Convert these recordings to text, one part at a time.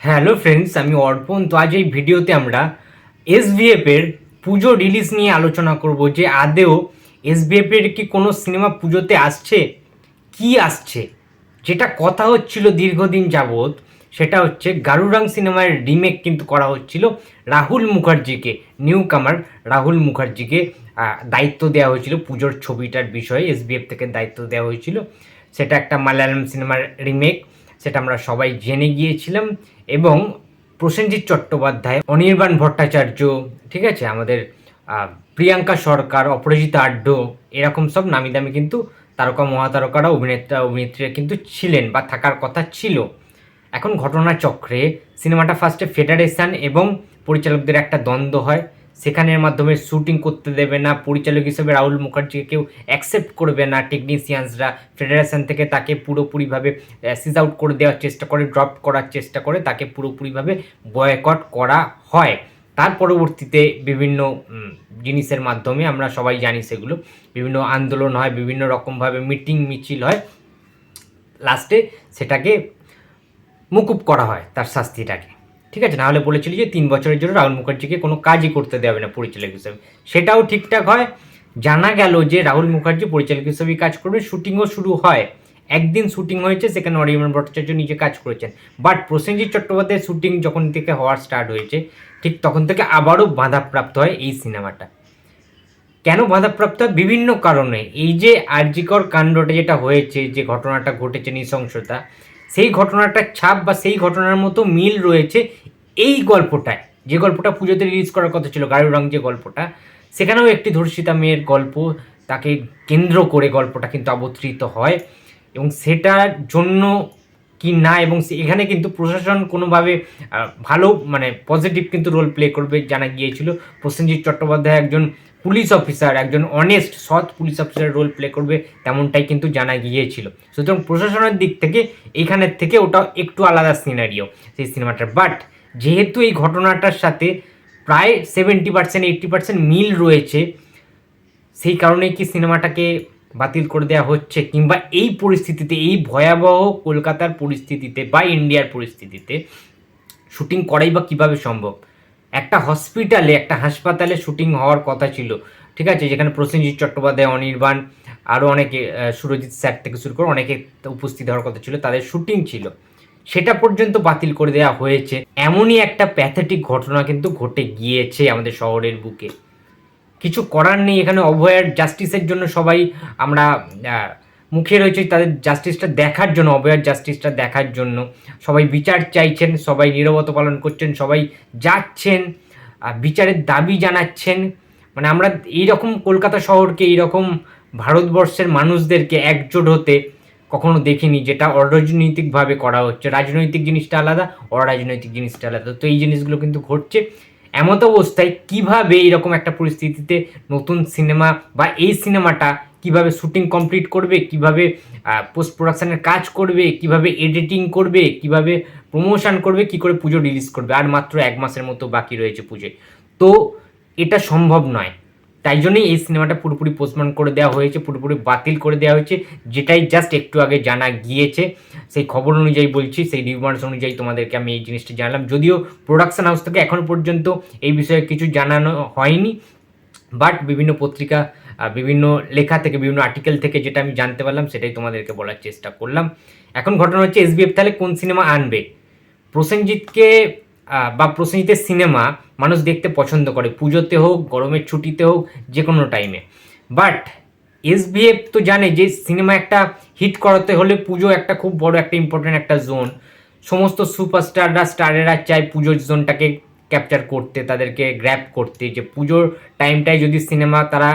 Hello friends, আমি অর্পণ। তো আজ এই ভিডিওতে আমরা এসভিএফ এর পুজো রিলিজ নিয়ে আলোচনা করব যে আদেও এসভিএফ এর কি কোনো সিনেমা পুজোতে আসছে? কি আসছে? যেটা কথা হচ্ছিল দীর্ঘদিন যাবৎ, সেটা হচ্ছে গারুরাং সিনেমার রিমেক কিন্তু করা হচ্ছিল রাহুল মুখার্জিকে নিউ কামার রাহুল মুখার্জিকে দায়িত্ব দেওয়া হয়েছিল পুজোর ছবিটার বিষয়ে এসবিএফ থেকে দায়িত্ব দেওয়া হয়েছিল। সেটা একটা মালায়ালাম সিনেমার রিমেক সেটা আমরা সবাই জেনে গিয়েছিলাম এবং প্রসেনজিৎ চট্টোপাধ্যায়, অনির্বাণ ভট্টাচার্য, ঠিক আছে, আমাদের প্রিয়াঙ্কা সরকার, অপরাজিতা আড্ড, এরকম সব নামি দামি কিন্তু তারকা মহাতারকারা, অভিনেতা, অভিনেত্রীরা কিন্তু ছিলেন বা থাকার কথা ছিল। এখন ঘটনাচক্রে সিনেমাটা ফার্স্টে ফেডারেশন এবং পরিচালকদের একটা দ্বন্দ্ব হয়। সেখানের মাধ্যমে শুটিং করতে দেবে না। পরিচালক হিসেবে রাহুল মুখার্জিকে কেউ অ্যাকসেপ্ট করবে না। টেকনিশিয়ানসরা ফেডারেশন থেকে তাকে পুরোপুরিভাবে সিজ আউট করে দেওয়ার চেষ্টা করে ড্রপ করার চেষ্টা করে তাকে পুরোপুরিভাবে বয়কট করা হয়। তার পরবর্তীতে বিভিন্ন জিনিসের মাধ্যমে আমরা সবাই জানি সেগুলো। বিভিন্ন আন্দোলন হয়, বিভিন্ন রকমভাবে মিটিং মিছিল হয়। লাস্টে সেটাকে মুকুব করা হয় তার শাস্তিটাকে। ঠিক আছে? নাহলে বলেছিল যে তিন বছরের জন্য রাহুল মুখার্জিকে কোনো কাজই করতে দেবে না পরিচালক হিসেবে। সেটাও ঠিকঠাক হয়। জানা গেল যে রাহুল মুখার্জি পরিচালক হিসেবে কাজ করবে। শুটিংও শুরু হয়। একদিন শুটিং হয়েছে, সেখানে অরিয়মন ভট্টাচার্য নিজে কাজ করেছেন। বাট প্রসেনজিৎ চট্টোপাধ্যায়ের শুটিং যখন থেকে হওয়ার স্টার্ট হয়েছে, ঠিক তখন থেকে আবারও বাধাপ্রাপ্ত হয় এই সিনেমাটা। কেন বাধাপ্রাপ্ত হয়? বিভিন্ন কারণে। এই যে আর্যিকর কাণ্ডটা যেটা হয়েছে, যে ঘটনাটা ঘটেছে নৃশংসতা, সেই ঘটনাটার ছাপ বা সেই ঘটনার মতো মিল রয়েছে এই গল্পটায় যে গল্পটা পুজোতে রিলিজ করার কথা ছিল গাড়ু রং যে গল্পটা, সেখানেও একটি ধর্ষিতা মেয়ের গল্প, তাকে কেন্দ্র করে গল্পটা কিন্তু অবতরিত হয় এবং সেটার জন্য কি না এবং এখানে কিন্তু প্রশাসন কোনোভাবে ভালো মানে পজিটিভ কিন্তু রোল প্লে করবে জানা গিয়েছিল। প্রসেনজিৎ চট্টোপাধ্যায় একজন পুলিশ অফিসার একজন অনেস্ট সৎ পুলিশ অফিসার রোল প্লে করবে তেমনটাই কিন্তু জানা গিয়েছিল। সুতরাং প্রশাসনের দিক থেকে এইখানের থেকে ওটা একটু আলাদা সিনারিও সেই সিনেমাটার বাট যেহেতু এই ঘটনাটার সাথে প্রায় সেভেন্টি পার্সেন্ট এইট্টি পার্সেন্ট মিল রয়েছে, সেই কারণেই কি সিনেমাটাকে বাতিল করে দেওয়া হচ্ছে কিংবা এই পরিস্থিতিতে, এই ভয়াবহ কলকাতার পরিস্থিতিতে বা ইন্ডিয়ার পরিস্থিতিতে শুটিং করাই বা কীভাবে সম্ভব? একটা হসপিটালে, একটা হাসপাতালে শুটিং হওয়ার কথা ছিল, ঠিক আছে? যেখানে প্রসেনজিৎ চট্টোপাধ্যায় অনির্বাণ আরও অনেকে সুরজিৎ স্যার থেকে শুরু করে অনেকে উপস্থিত হওয়ার কথা ছিল, তাদের শুটিং ছিল। সেটা পর্যন্ত বাতিল করে দেওয়া হয়েছে। এমনই একটা প্যাথেটিক ঘটনা কিন্তু ঘটে গিয়েছে আমাদের শহরের বুকে। কিছু করার নেই, এখানে অভয়ার জাস্টিসের জন্য সবাই আমরা মুখে রয়েছে তাদের জাস্টিসটা দেখার জন্য অভয়ার জাস্টিসটা দেখার জন্য। সবাই বিচার চাইছেন, সবাই নীরবতা পালন করছেন, সবাই যাচ্ছেন বিচারের দাবি জানাচ্ছেন। মানে আমরা এইরকম কলকাতা শহরকে, এইরকম ভারতবর্ষের মানুষদেরকে একজোট হতে কখনো দেখিনি যেটা অরাজনৈতিকভাবে করা হচ্ছে। রাজনৈতিক জিনিসটা আলাদা, অরাজনৈতিক জিনিসটা আলাদা। তো এই জিনিসগুলো কিন্তু ঘটছে। এমত অবস্থায় কীভাবে এরকম একটা পরিস্থিতিতে নতুন সিনেমা বা এই সিনেমাটা কীভাবে শুটিং কমপ্লিট করবে, কীভাবে পোস্ট প্রোডাকশানের কাজ করবে, কীভাবে এডিটিং করবে, কীভাবে প্রমোশন করবে, কি করে পুজো রিলিজ করবে? আর মাত্র এক মাসের মতো বাকি রয়েছে পুজোয়। তো এটা সম্ভব নয়। তাই জন্যই এই সিনেমাটা পুরোপুরি পোস্টমান করে দেওয়া হয়েছে, পুরোপুরি বাতিল করে দেওয়া হয়েছে। যেটাই জাস্ট একটু আগে জানা গিয়েছে, সেই খবর অনুযায়ী বলছি, সেই রিমার্স অনুযায়ী তোমাদেরকে আমি এই জিনিসটা জানালাম। যদিও প্রোডাকশন হাউস থেকে এখনও পর্যন্ত এই বিষয়ে কিছু জানানো হয়নি বাট বিভিন্ন পত্রিকা বিভিন্ন লেখা থেকে, বিভিন্ন আর্টিকেল থেকে যেটা আমি জানতে পারলাম, সেটাই তোমাদেরকে বলার চেষ্টা করলাম। এখন ঘটনা হচ্ছে এসবিএফ তাহলে কোন সিনেমা আনবে? প্রসেনজিৎকে বা প্রসেনজিতের সিনেমা মানুষ দেখতে পছন্দ করে। পুজোতে হোক, গরমের ছুটিতে হোক, যে কোনো টাইমে বাট এসবিএফ তো জানে যে সিনেমা একটা হিট করাতে হলে পুজো একটা খুব বড় একটা ইম্পর্টেন্ট একটা জোন সমস্ত সুপারস্টাররা স্টারেরা চায় পুজোর জোনটাকে ক্যাপচার করতে, তাদেরকে গ্র্যাপ করতে, যে পুজোর টাইমটায় যদি সিনেমা তারা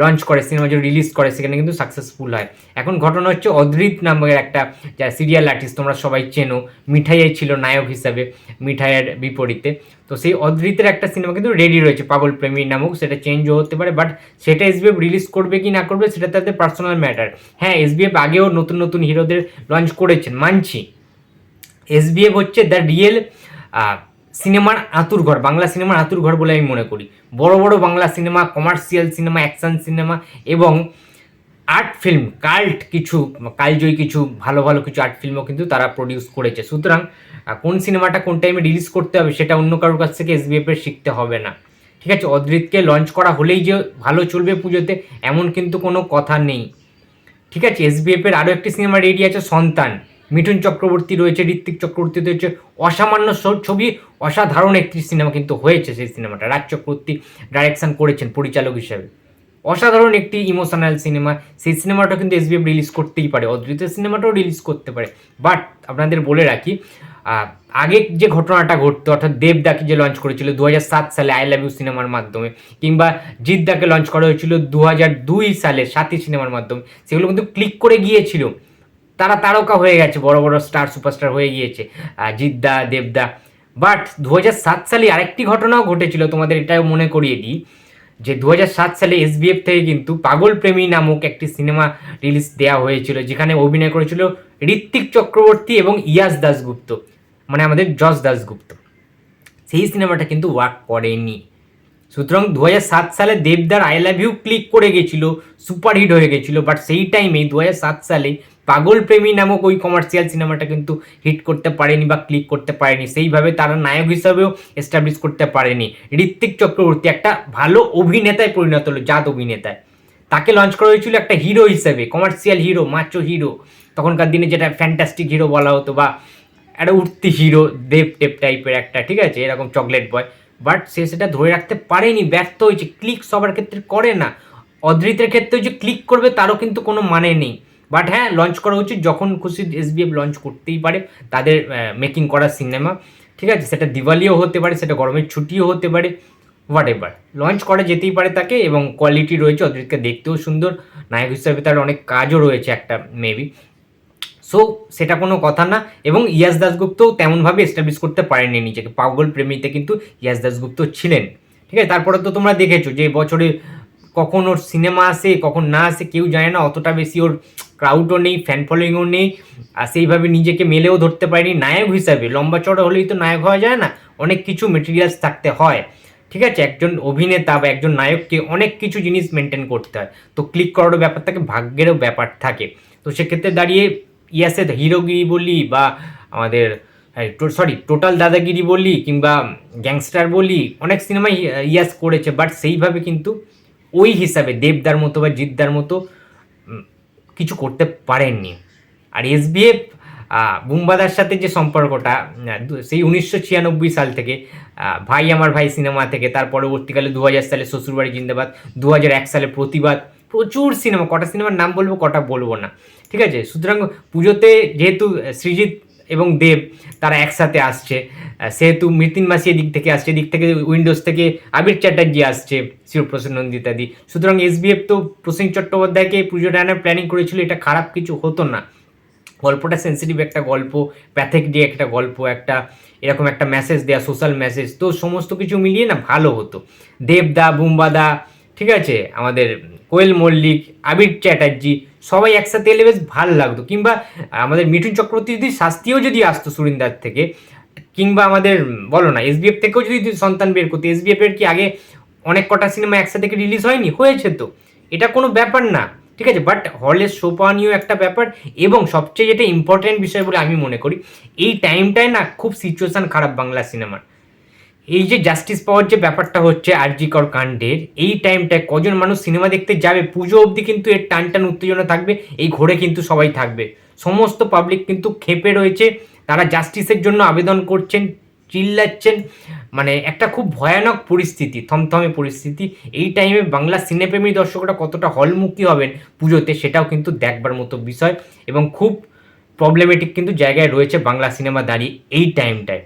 লঞ্চ করে সিনেমা যদি রিলিজ করে, সেখানে কিন্তু সাকসেসফুল হয়। এখন ঘটনা হচ্ছে অদ্রিত নামের একটা, যা সিরিয়াল আর্টিস্ট তোমরা সবাই চেনো মিঠাইয়ে ছিল নায়ক হিসাবে, মিঠাইয়ের বিপরীতে। তো সেই অদ্রিতের একটা সিনেমা কিন্তু রেডি রয়েছে, পাগল প্রেমী নামক, সেটা চেঞ্জও হতে পারে বাট সেটা এসবিএফ রিলিজ করবে কি না করবে, সেটা তাদের পার্সোনাল ম্যাটার হ্যাঁ এসবিএফ আগেও নতুন নতুন হিরোদের লঞ্চ করেছেন, মানছি। এসবিএফ হচ্ছে দ্য রিয়েল সিনেমার আতুর ঘর, বাংলা সিনেমার আতুর ঘর বলে আমি মনে করি। বড় বড় Bangla cinema, commercial cinema, action cinema এবং আর্ট ফিল্ম, কাল্ট কিছু, কালজয়ী কিছু, ভালো ভালো কিছু আর্ট ফিল্মও কিন্তু তারা প্রডিউস করেছে। সুতরাং কোন সিনেমাটা কোন টাইমে রিলিজ করতে হবে সেটা অন্য কারোর কাছ থেকে এসবিএফ এর শিখতে হবে না। ঠিক আছে, অদ্রিতকে লঞ্চ করা হলেই যে ভালো চলবে পুজোতে, এমন কিন্তু কোনো কথা নেই। ঠিক আছে এসবিএফ এর আরও একটি সিনেমা রেডি আছে, সন্তান। মিঠুন চক্রবর্তী রয়েছে, ঋত্বিক চক্রবর্তী রয়েছে, অসামান্য ছবি, অসাধারণ একটি সিনেমা কিন্তু হয়েছে সেই সিনেমাটা। রাজ চক্রবর্তী ডাইরেকশন করেছেন পরিচালক হিসেবে। অসাধারণ একটি ইমোশনাল সিনেমা সেই সিনেমাটা কিন্তু এসবিএফ রিলিজ করতেই পারে অদ্রিতের সিনেমাটাও রিলিজ করতে পারে। বাট আপনাদের বলে রাখি আগে যে ঘটনাটা ঘটতো, অর্থাৎ দেবদাকে যে লঞ্চ করেছিল দু হাজার সাত সালে আই লাভ ইউ সিনেমার মাধ্যমে, কিংবা জিদ্দাকে লঞ্চ করা হয়েছিল দু দুই সালে সাথী সিনেমার মাধ্যমে, সেগুলো কিন্তু ক্লিক করে গিয়েছিল। তারা তারকা হয়ে গেছে, বড় বড় স্টার সুপারস্টার হয়ে গিয়েছে জিদ্দা, দেবদা। বাট দু হাজার সাত সালে আরেকটি ঘটনাও ঘটেছিল, তোমাদের এটাও মনে করিয়ে দিই, যে দু হাজার সাত সালে এসবিএফ থেকে কিন্তু পাগল প্রেমী নামক একটি সিনেমা রিলিজ দেওয়া হয়েছিল, যেখানে অভিনয় করেছিল ঋত্বিক চক্রবর্তী এবং ইয়াস দাসগুপ্ত মানে আমাদের যশ দাসগুপ্ত সেই সিনেমাটা কিন্তু ওয়ার্ক করেনি। সুতরাং দু হাজার সাত সালে দেবদার আই লাভ ইউ ক্লিক করে গেছিল সুপারহিট হয়ে গেছিল বাট সেই দুহাজার সাত সালে পাগল প্রেমী নামক ওই কমার্শিয়াল সিনেমাটা কিন্তু হিট করতে পারেনি বা ক্লিক করতে পারেনি। সেইভাবে তারা নায়ক হিসাবেও এস্টাবলিশ করতে পারেনি। ঋত্বিক চক্রবর্তী একটা ভালো অভিনেতায় পরিণত হলো, জাত অভিনেতায়। তাকে লঞ্চ করা হয়েছিল একটা হিরো হিসেবে কমার্শিয়াল হিরো মাচো হিরো তখনকার দিনে যেটা ফ্যান্টাস্টিক হিরো বলা হতো বা একটা উঠতি হিরো দেব টেপ টাইপের একটা, ঠিক আছে? এরকম চকলেট বয় বাট সে সেটা ধরে রাখতে পারেনি, ব্যর্থ হয়েছে ক্লিক সবার ক্ষেত্রে করে না। অদ্রিতের ক্ষেত্রে যে ক্লিক করবে তারও কিন্তু কোনো মানে নেই। বাট হ্যাঁ লঞ্চ করা উচিত, যখন খুশি এসবিএফ লঞ্চ করতেই পারে, তাদের মেকিং করা সিনেমা ঠিক আছে, সেটা দিওয়ালিও হতে পারে, সেটা গরমের ছুটিও হতে পারে হোয়াট এভার লঞ্চ করা যেতেই পারে তাকে এবং কোয়ালিটি রয়েছে, অদ্রিতকে দেখতেও সুন্দর। নায়ক হিসাবে তার অনেক কাজও রয়েছে একটা মেবি সো সেটা কোনো কথা না। এবং ইয়াস দাসগুপ্তও তেমনভাবে এস্টাবলিশ করতে পারেনি নিজেকে। পাগল প্রেমীতে কিন্তু ইয়াস দাসগুপ্ত ছিলেন। ঠিক আছে? তারপরে তো তোমরা দেখেছ যে বছরে কখন ওর সিনেমা আসে, কখন না আসে, কেউ জানে না। অতটা বেশি ওর ক্রাউডও নেই ফ্যান ফলোয়িংও নেই। আর সেইভাবে নিজেকে মেলেও ধরতে পারেনি। নায়ক হিসাবে, লম্বা চড়া হলেই তো নায়ক হওয়া যায় না। অনেক কিছু মেটেরিয়ালস থাকতে হয়। ঠিক আছে? একজন অভিনেতা বা একজন নায়ককে অনেক কিছু জিনিস মেনটেন করতে হয়। তো ক্লিক করারও ব্যাপার থাকে, ভাগ্যেরও ব্যাপার থাকে। তো সেক্ষেত্রে দাঁড়িয়ে ইয়াসের হিরোগিরি বলি বা আমাদের সরি টোটাল দাদাগিরি বলি কিংবা গ্যাংস্টার বলি অনেক সিনেমাই ইয়াস করেছে বাট সেইভাবে কিন্তু ওই হিসাবে দেবদার মতো বা জিদ্দার মতো কিছু করতে পারেননি। আর এসবিএফ বুম্বাদার সাথে যে সম্পর্কটা সেই উনিশশো ছিয়ানব্বই সাল থেকে ভাই আমার ভাই সিনেমা থেকে, তার পরবর্তীকালে দু হাজার সালে শ্বশুরবাড়ি জিন্দাবাদ, দু এক সালে প্রতিবাদ প্রচুর সিনেমা, কটা সিনেমার নাম বলব, কটা বলব না। ঠিক আছে? সুতরাং পুজোতে যেহেতু সৃজিত এবং দেব, তারা একসাথে আসছে সেহেতু মৃতিন মাসি এদিক থেকে আসছে, এদিক থেকে উইন্ডোজ থেকে আবির চ্যাটার্জি আসছে, শিবপ্রসাদ নন্দিতাদি। সুতরাং এসবিএফ তো প্রসেন চট্টোপাধ্যায়কে পুজোটা আনার প্ল্যানিং করেছিল, এটা খারাপ কিছু হতো না। গল্পটা সেন্সিটিভ একটা গল্প প্যাথেক দিয়ে একটা গল্প, একটা এরকম একটা মেসেজ দেয়া সোশ্যাল মেসেজ তো সমস্ত কিছু মিলিয়ে না ভালো হতো। দেবদা, বুম্বাদা, ঠিক আছে? আমাদের কোয়েল মল্লিক, আবির চ্যাটার্জি, সবাই একসাথে এলে বেশ ভালো লাগতো। কিংবা আমাদের মিঠুন চক্রবর্তী যদি শাস্তিও যদি আসতো সুরিন্দার থেকে, কিংবা আমাদের, বলো না, এসবিএফ থেকেও যদি সন্তান বের করতো, এসবিএফ এর কি আগে অনেক কটা সিনেমা একসাথে রিলিজ হয়নি? হয়েছে তো। এটা কোনো ব্যাপার না, ঠিক আছে? বাট হলের শো পাওয়া একটা ব্যাপার, এবং সবচেয়ে যেটা ইম্পর্টেন্ট বিষয় বলে আমি মনে করি, এই টাইমটায় না খুব সিচুয়েশন খারাপ বাংলা সিনেমার এই যে জাস্টিস পাওয়ার যে ব্যাপারটা হচ্ছে আরজিকর কাণ্ডের এই টাইমটায় কজন মানুষ সিনেমা দেখতে যাবে? পুজো অবধি কিন্তু এর টান টান উত্তেজনা থাকবে, এই ঘোরে কিন্তু সবাই থাকবে। সমস্ত পাবলিক কিন্তু খেপে রয়েছে, তারা জাস্টিসের জন্য আবেদন করছেন, চিল্লাচ্ছেন মানে একটা খুব ভয়ানক পরিস্থিতি, থমথমে পরিস্থিতি। এই টাইমে বাংলা সিনেপ্রেমী দর্শকরা কতটা হলমুখী হবেন পুজোতে, সেটাও কিন্তু দেখবার মতো বিষয় এবং খুব প্রবলেমেটিক কিন্তু জায়গায় রয়েছে বাংলা সিনেমা দাঁড়িয়ে এই টাইমটায়